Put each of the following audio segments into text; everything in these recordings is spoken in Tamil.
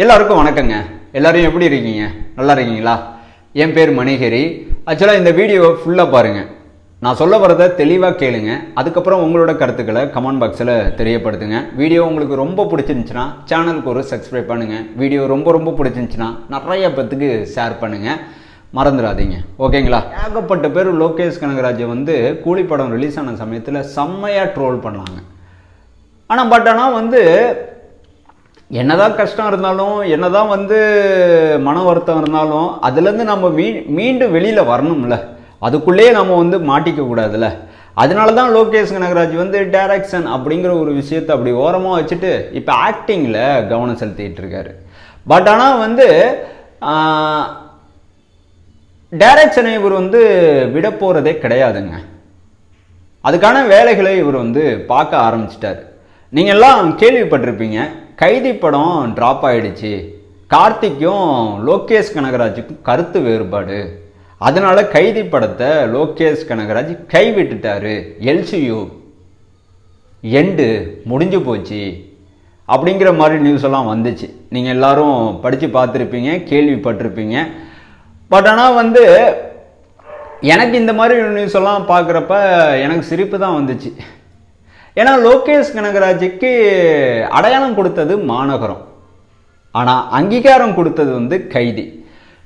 எல்லாருக்கும் வணக்கங்க. எல்லோரும் எப்படி இருக்கீங்க? நல்லா இருக்கீங்களா? என் பேர் மணிகிரி. ஆக்சுவலாக இந்த வீடியோவை ஃபுல்லாக பாருங்கள் நான் சொல்ல வரதை தெளிவாக கேளுங்க. அதுக்கப்புறம் உங்களோட கருத்துக்களை கமெண்ட் பாக்ஸில் தெரியப்படுத்துங்க. வீடியோ உங்களுக்கு ரொம்ப பிடிச்சிருந்துச்சுன்னா சேனலுக்கு ஒரு சப்ஸ்கிரைப் பண்ணுங்கள் வீடியோ ரொம்ப ரொம்ப பிடிச்சிருந்துச்சுன்னா நிறைய பேத்துக்கு ஷேர் பண்ணுங்கள் மறந்துடாதீங்க. ஓகேங்களா? ஏகப்பட்ட பேர் லோகேஷ் கனகராஜை வந்து கூலி படம் ரிலீஸ் ஆன சமயத்தில் செம்மையாக ட்ரோல் பண்ணாங்க. ஆனால் பட் ஆனால் வந்து என்னதான் கஷ்டம் இருந்தாலும் என்னதான் வந்து மன வருத்தம் இருந்தாலும் அதுலேருந்து நம்ம மீ மீண்டும் வெளியில் வரணும்ல. அதுக்குள்ளேயே நம்ம வந்து மாட்டிக்க கூடாதுல்ல அதனால தான் லோகேஷ் கனகராஜ் வந்து டைரக்ஷன் அப்படிங்கிற ஒரு விஷயத்தை அப்படி ஓரமாக வச்சுட்டு இப்போ ஆக்டிங்கில் கவனம் செலுத்திட்டு இருக்காரு. பட் ஆனால் வந்து டைரக்ஷனை இவர் வந்து விட போகிறதே கிடையாதுங்க. அதுக்கான வேலைகளை இவர் வந்து பார்க்க ஆரம்பிச்சிட்டார். நீங்கள் எல்லாம் கேள்விப்பட்டிருப்பீங்க கைதி படம் ட்ராப் ஆயிடுச்சு. கார்த்திக்கும் லோகேஷ் கனகராஜுக்கும் கருத்து வேறுபாடு. அதனால் கைதி படத்தை லோகேஷ் கனகராஜ் கைவிட்டுட்டாரு. எல்சியு எண்டு முடிஞ்சு போச்சு. அப்படிங்கிற மாதிரி நியூஸ் எல்லாம் வந்துச்சு. நீங்கள் எல்லாரும் படித்து பார்த்துருப்பீங்க கேள்விப்பட்டிருப்பீங்க. பட் ஆனால் வந்து எனக்கு இந்த மாதிரி நியூஸ் எல்லாம் பார்க்குறப்ப எனக்கு சிரிப்பு தான் வந்துச்சு. ஏன்னா லோகேஷ் கனகராஜுக்கு அடையாளம் கொடுத்தது மாநகரம். ஆனால் அங்கீகாரம் கொடுத்தது வந்து கைதி.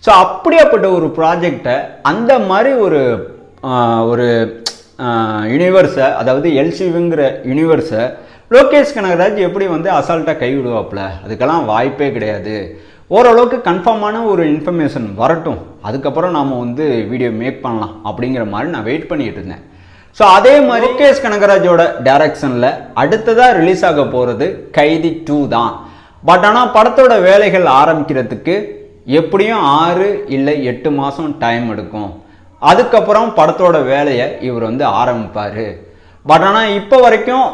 ஸோ அப்படியாப்பட்ட ஒரு ப்ராஜெக்டை அந்த மாதிரி ஒரு ஒரு யூனிவர்ஸை அதாவது எல்சிவிங்கிற யூனிவர்ஸை லோகேஷ் கனகராஜ் எப்படி வந்து அசால்ட்டாக கைவிடுவாப்புல? அதுக்கெல்லாம் வாய்ப்பே கிடையாது. ஓரளவுக்கு கன்ஃபார்மான ஒரு இன்ஃபர்மேஷன் வரட்டும். அதுக்கப்புறம் நாம் வந்து வீடியோ மேக் பண்ணலாம் அப்படிங்கிற மாதிரி நான் வெயிட் பண்ணிகிட்டு இருந்தேன். ஸோ அதே மாதிரி லோகேஷ் கனகராஜோட டைரக்ஷனில் அடுத்ததாக ரிலீஸ் ஆக போகிறது கைதி டூ தான். பட் ஆனால் படத்தோட வேலைகள் ஆரம்பிக்கிறதுக்கு எப்படியும் ஆறு இல்லை எட்டு மாதம் டைம் எடுக்கும். அதுக்கப்புறம் படத்தோட வேலையை இவர் வந்து ஆரம்பிப்பார். பட் ஆனால் இப்போ வரைக்கும்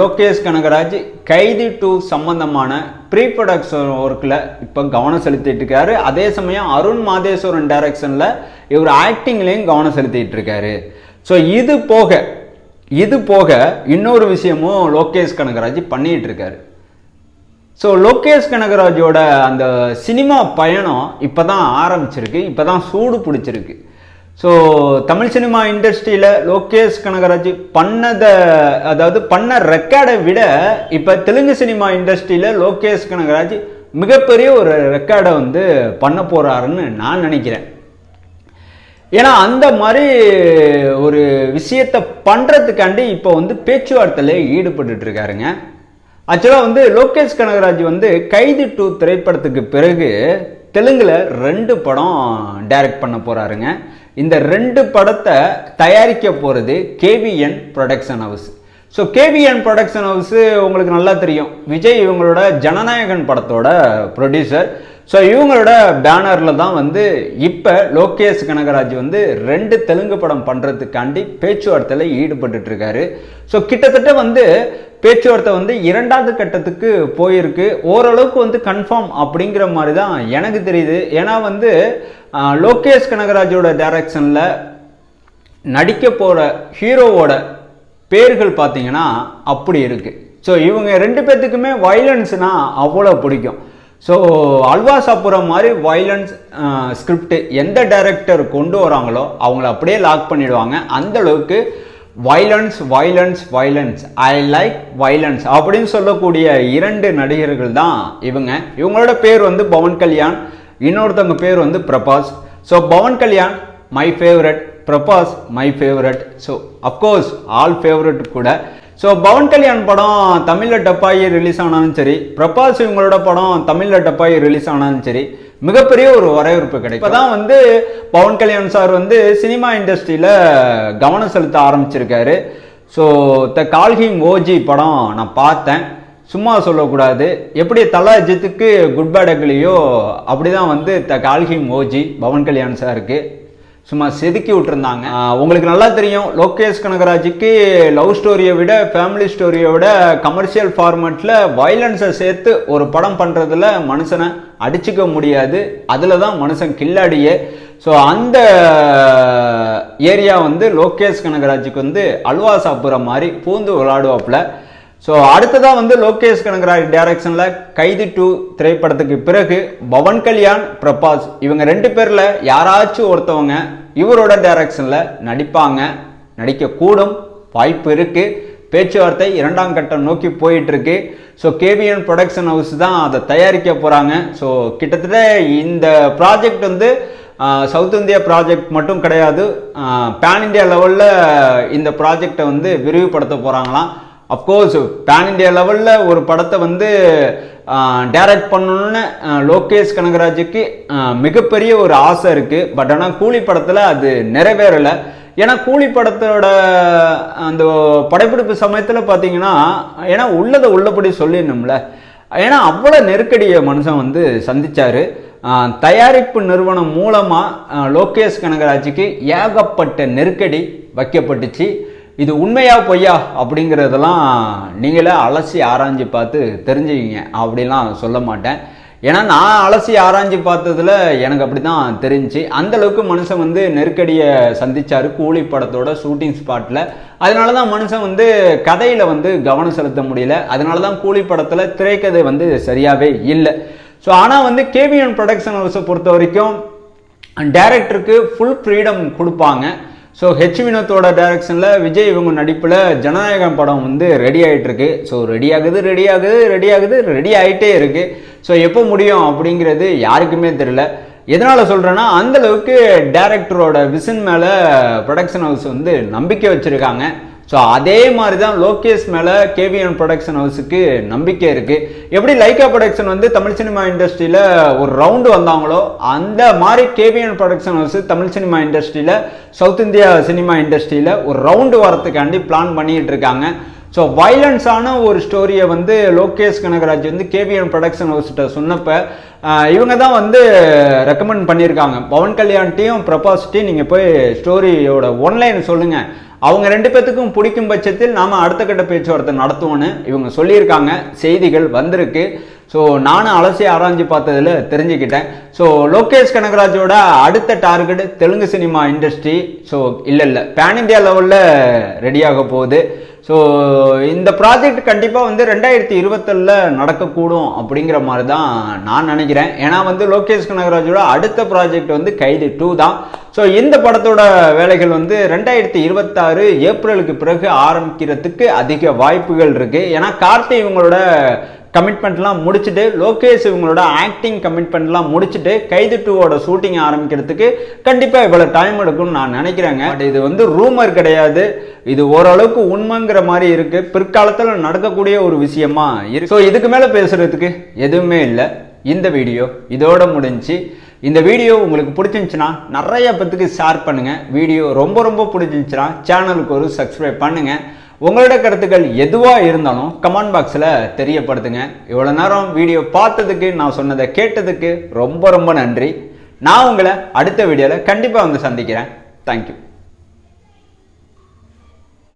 லோகேஷ் கனகராஜ் கைதி டூ சம்பந்தமான ப்ரீ ப்ரொடக்ஷன் ஒர்க்கில் இப்போ கவனம் செலுத்திட்டு இருக்காரு. அதே சமயம் அருண் மாதேஸ்வரன் டைரக்ஷனில் இவர் ஆக்டிங்லேயும் கவனம் செலுத்திட்டு இருக்காரு. ஸோ இது போக இது போக இன்னொரு விஷயமும் லோகேஷ் கனகராஜ் பண்ணிட்டு இருக்காரு ஸோ லோகேஷ் கனகராஜோட அந்த சினிமா பயணம் இப்போ தான் ஆரம்பிச்சிருக்கு. இப்போ தான் சூடு பிடிச்சிருக்கு. ஸோ தமிழ் சினிமா இண்டஸ்ட்ரியில் லோகேஷ் கனகராஜ் பண்ணதை அதாவது பண்ண ரெக்கார்டை விட இப்போ தெலுங்கு சினிமா இண்டஸ்ட்ரியில் லோகேஷ் கனகராஜ் மிகப்பெரிய ஒரு ரெக்கார்டை வந்து பண்ண போகிறாருன்னு நான் நினைக்கிறேன். ஏன்னா அந்த மாதிரி ஒரு விஷயத்தை பண்ணுறதுக்காண்டி இப்போ வந்து பேச்சுவார்த்தையில் ஈடுபட்டு இருக்காருங்க ஆக்சுவலாக வந்து லோகேஷ் கனகராஜ் வந்து கைதி டூ திரைப்படத்துக்கு பிறகு தெலுங்கில் ரெண்டு படம் டைரக்ட் பண்ண போகிறாருங்க இந்த ரெண்டு படத்தை தயாரிக்க போகிறது KVN production house. So KVN production house உங்களுக்கு நல்லா தெரியும். விஜய் இவங்களோட ஜனநாயகன் படத்தோட ப்ரொடியூசர் ஸோ இவங்களோட பேனரில் தான் வந்து இப்போ லோகேஷ் கனகராஜ் வந்து ரெண்டு தெலுங்கு படம் பண்ணுறதுக்காண்டி பேச்சுவார்த்தையில் ஈடுபட்டுட்ருக்காரு. ஸோ கிட்டத்தட்ட வந்து பேச்சுவார்த்தை வந்து இரண்டாவது கட்டத்துக்கு போயிருக்கு. ஓரளவுக்கு வந்து கன்ஃபார்ம் அப்படிங்கிற மாதிரி தான் எனக்கு தெரியுது. ஏன்னா வந்து லோகேஷ் கனகராஜோட டைரக்ஷனில் நடிக்க போகிற ஹீரோவோட பேர்கள் பார்த்தீங்கன்னா அப்படி இருக்குது ஸோ இவங்க ரெண்டு பேர்த்துக்குமே வைலன்ஸ்னால் அவ்வளோ பிடிக்கும். ஸோ அல்வா சாப்பிட்ற மாதிரி வைலன்ஸ் ஸ்கிரிப்ட் எந்த டைரக்டர் கொண்டு வராங்களோ அவங்கள அப்படியே லாக் பண்ணிடுவாங்க. அந்த அளவுக்கு violence violence violence I like violence அப்படின்னு சொல்லக்கூடிய இரண்டு நடிகர்கள் தான் இவங்க. இவங்களோட பேர் வந்து பவன் கல்யாண் இன்னொருத்தவங்க பேர் வந்து Prabhas. So Pawan Kalyan my favourite Prabhas my favourite so of course all favourite கூட. ஸோ பவன் கல்யாண் படம் தமிழில் டப்பாகி ரிலீஸ் ஆனாலும் சரி பிரபாஸ் இவங்களோட படம் தமிழில் டப்பாகி ரிலீஸ் ஆனாலும் சரி மிகப்பெரிய ஒரு வரவேற்பு கிடைக்கும். இப்போ தான் வந்து பவன் கல்யாண் சார் வந்து சினிமா இண்டஸ்ட்ரியில் கவனம் செலுத்த ஆரம்பிச்சிருக்காரு. ஸோ த கால்ஹிம் ஓஜி படம் நான் பார்த்தேன். சும்மா சொல்லக்கூடாது. எப்படி தலா அஜித்துக்கு குட் பேட் அக்லியோ அப்படி தான் வந்து the call him OG Pawan Kalyan சாருக்கு சும்மா செதுக்கி விட்டுருந்தாங்க. உங்களுக்கு நல்லா தெரியும் லோகேஷ் கனகராஜுக்கு லவ் ஸ்டோரியை விட ஃபேமிலி ஸ்டோரியை விட கமர்ஷியல் ஃபார்மேட்டில் வயலன்ஸை சேர்த்து ஒரு படம் பண்ணுறதுல மனுஷனை அடிச்சுக்க முடியாது. அதில் தான் மனுஷன் கில்லாடியே. ஸோ அந்த ஏரியா வந்து லோகேஷ் கனகராஜுக்கு வந்து அல்வா சாப்பிட்ற மாதிரி பூந்து விளாடுவாப்புல. ஸோ அடுத்ததாக வந்து லோகேஷ் கனகராஜ் டைரக்ஷனில் கைதி டூ திரைப்படத்துக்கு பிறகு பவன் கல்யாண் பிரபாஸ் இவங்க ரெண்டு பேரில் யாராச்சும் ஒருத்தவங்க இவரோட டைரக்ஷனில் நடிப்பாங்க நடிக்கக்கூடும் வாய்ப்பு இருக்குது பேச்சுவார்த்தை இரண்டாம் கட்டம் நோக்கி போயிட்டுருக்கு. ஸோ கேபிஎன் ப்ரொடக்ஷன் ஹவுஸ் தான் அதை தயாரிக்க போகிறாங்க ஸோ கிட்டத்தட்ட இந்த ப்ராஜெக்ட் வந்து சவுத் இந்தியா ப்ராஜெக்ட் மட்டும் கிடையாது. பேன் இந்தியா லெவலில் இந்த ப்ராஜெக்டை வந்து விரிவுபடுத்த போகிறாங்களாம் அஃப்கோர்ஸ் பேன் இந்தியா லெவலில் ஒரு படத்தை வந்து டைரக்ட் பண்ணணும்னு லோகேஷ் கனகராஜுக்கு மிகப்பெரிய ஒரு ஆசை இருக்குது பட் ஆனால் கூலி படத்தில் அது நிறைவேறலை. ஏன்னா கூலி படத்தோட அந்த படப்பிடிப்பு சமயத்தில் பார்த்தீங்கன்னா ஏன்னா உள்ளதை உள்ளபடி சொல்லிடணும்ல. ஏன்னா அவ்வளோ நெருக்கடியை மனுஷன் வந்து சந்தித்தார் தயாரிப்பு நிறுவனம் மூலமாக லோகேஷ் கனகராஜுக்கு ஏகப்பட்ட நெருக்கடி வைக்கப்பட்டுச்சு. இது உண்மையா பொய்யா அப்படிங்கிறதெல்லாம் நீங்களே அலசி ஆராய்ஞ்சு பார்த்து தெரிஞ்சுக்கிங்க. அப்படிலாம் சொல்ல மாட்டேன். ஏன்னா நான் அலசி ஆராய்ஞ்சு பார்த்ததுல எனக்கு அப்படி தான் தெரிஞ்சு அந்தளவுக்கு மனுஷன் வந்து நெருக்கடியை சந்திச்சாரு கூலி படத்தோட ஷூட்டிங் ஸ்பாட்டில் அதனால தான் மனுஷன் வந்து கதையில் வந்து கவனம் செலுத்த முடியல. அதனால தான் கூலி படத்தில் திரைக்கதை வந்து சரியாகவே இல்லை. ஸோ ஆனால் வந்து கேவிஎன் ப்ரொடக்ஷன் ஹவுஸை பொறுத்த வரைக்கும் டேரக்டருக்கு ஃபுல் ஃப்ரீடம் கொடுப்பாங்க. ஸோ ஹெச் வினோத்தோட டைரக்ஷனில் விஜய் இவங்க நடிப்பில் ஜனநாயகம் படம் வந்து ரெடி ஆகிட்டு இருக்கு ஸோ ரெடி ஆகுது ரெடி ஆகுது ரெடி ஆகுது ரெடி ஆகிட்டே இருக்கு. ஸோ எப்போ முடியும் அப்படிங்கிறது யாருக்குமே தெரியல. எதனால் சொல்கிறேன்னா அந்த அளவுக்கு டேரக்டரோட விசன் மேலே ப்ரொடக்ஷன் ஹவுஸ் வந்து நம்பிக்கை வச்சுருக்காங்க. ஸோ அதே மாதிரி தான் லோகேஷ் மேலே கேவிஎன் ப்ரொடக்ஷன் ஹவுஸுக்கு நம்பிக்கை இருக்குது எப்படி லைக்கா ப்ரொடக்ஷன் வந்து தமிழ் சினிமா இண்டஸ்ட்ரியில் ஒரு ரவுண்டு வந்தாங்களோ அந்த மாதிரி KVN production house Tamil cinema இண்டஸ்ட்ரியில் சவுத் இந்தியா சினிமா இண்டஸ்ட்ரியில் ஒரு ரவுண்டு வரத்துக்காண்டி பிளான் பண்ணிகிட்டு இருக்காங்க. ஸோ வைலன்ஸான ஒரு ஸ்டோரியை வந்து லோகேஷ் கனகராஜ் வந்து கேவிஎன் ப்ரொடக்ஷன் ஹவுஸ்கிட்ட சொன்னப்போ இவங்க தான் வந்து ரெக்கமெண்ட் பண்ணியிருக்காங்க. பவன் கல்யாண்ட்டையும் பிரபாஸ்ட்டையும் நீங்கள் போய் ஸ்டோரியோட ஒன்லைன் சொல்லுங்கள் அவங்க ரெண்டு பேத்துக்கும் பிடிக்கும் பட்சத்தில் நாம் அடுத்த கட்ட பேச்சுவார்த்தை நடத்துவோன்னு இவங்க சொல்லியிருக்காங்க. செய்திகள் வந்திருக்கு. ஸோ நானும் அலசி ஆராய்ஞ்சு பார்த்ததுல தெரிஞ்சுக்கிட்டேன். ஸோ லோகேஷ் கனகராஜோட அடுத்த target Telugu cinema industry so இல்லை இல்லை பேன் இந்தியா லெவலில் ரெடியாக போகுது. ஸோ இந்த ப்ராஜெக்ட் கண்டிப்பாக வந்து ரெண்டாயிரத்தி இருபத்தொன்னில் நடக்கக்கூடும் அப்படிங்கிற மாதிரி தான் நான் நினைக்கிறேன். ஏன்னா வந்து லோகேஷ் கனகராஜோட அடுத்த ப்ராஜெக்ட் வந்து கைது டூ தான். ஸோ இந்த படத்தோட வேலைகள் வந்து ரெண்டாயிரத்தி இருபத்தாறு ஏப்ரலுக்கு பிறகு ஆரம்பிக்கிறதுக்கு அதிக வாய்ப்புகள் இருக்குது ஏன்னா கார்த்தி இவங்களோட கமிட்மெண்ட்லாம் முடிச்சுட்டு லோகேஷ் இவங்களோட ஆக்டிங் கமிட்மெண்ட்லாம் முடிச்சுட்டு கைது டூவோட ஷூட்டிங் ஆரம்பிக்கிறதுக்கு கண்டிப்பாக இவ்வளோ டைம் எடுக்கும்னு நான் நினைக்கிறேங்க. பட் இது வந்து ரூமர் கிடையாது. இது ஓரளவுக்கு உண்மைங்கிற மாதிரி இருக்கு. பிற்காலத்தில் நடக்கக்கூடிய ஒரு விஷயமா இருக்கு. ஸோ இதுக்கு மேலே பேசுறதுக்கு எதுவுமே இல்லை. இந்த வீடியோ இதோட முடிஞ்சு இந்த வீடியோ உங்களுக்கு பிடிச்சிருந்துச்சுன்னா நிறைய பேத்துக்கு ஷேர் பண்ணுங்கள் வீடியோ ரொம்ப ரொம்ப பிடிச்சிருந்துச்சுன்னா சேனலுக்கு ஒரு சப்ஸ்கிரைப் பண்ணுங்கள் உங்களோட கருத்துக்கள் எதுவாக இருந்தாலும் கமெண்ட் பாக்ஸில் தெரியப்படுத்துங்க. இவ்வளோ நேரம் வீடியோ பார்த்ததுக்கு நான் சொன்னதை கேட்டதுக்கு ரொம்ப ரொம்ப நன்றி. நான் உங்களை அடுத்த வீடியோவில் கண்டிப்பாக வந்து சந்திக்கிறேன். தேங்க்யூ